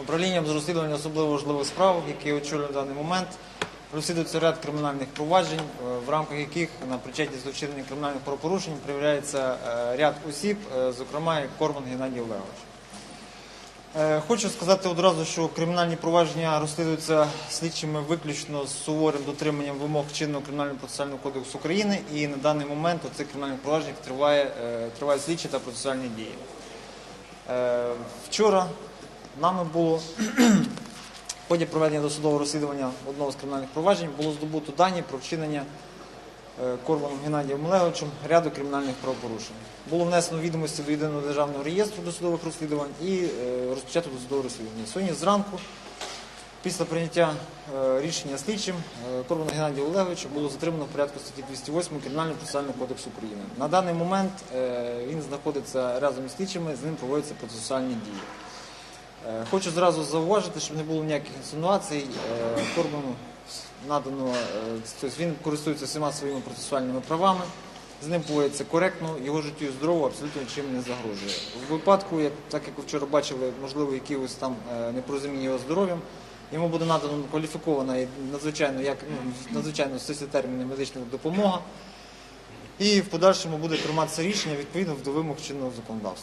Управлінням з розслідування особливо важливих справ, які я очолюю в даний момент, розслідується ряд кримінальних проваджень, е, в рамках яких на причетність до вчинення кримінальних правопорушень перевіряється е, ряд осіб, е, зокрема як Корбан Геннадій Олегович. Хочу сказати одразу, що кримінальні провадження розслідуються слідчими виключно з суворим дотриманням вимог чинного кримінального процесуального кодексу України, і на даний момент у цих кримінальних провадженнях триває, тривають слідчі та процесуальні дії. Вчора нами було в ході проведення досудового розслідування одного з кримінальних проваджень було здобуто дані про вчинення е, Корваном Геннадієм Олеговичем ряду кримінальних правопорушень. Було внесено відомості до єдиного державного реєстру досудових розслідувань і е, розпочато досудове розслідування. Сьогодні зранку, після прийняття е, рішення слідчим, Корвана Геннадія Олеговича було затримано в порядку статті 208 Кримінального процесуального кодексу України. На даний момент він знаходиться разом із слідчими, з ним проводяться процесуальні дії. Е, Хочу зразу зауважити, щоб не було ніяких інсинуацій. Е, Корбану надано, е, тобто він користується всіма своїми процесуальними правами, з ним поводиться коректно, його життю і здоров'ю абсолютно нічим не загрожує. В випадку, як, так як ви вчора бачили, можливо, якихось там непорозуміння його здоров'ям, йому буде надано кваліфікована і надзвичайно, як, ну, надзвичайно терміни медична допомога. І в подальшому буде прийматися рішення відповідно до вимог чинного законодавства.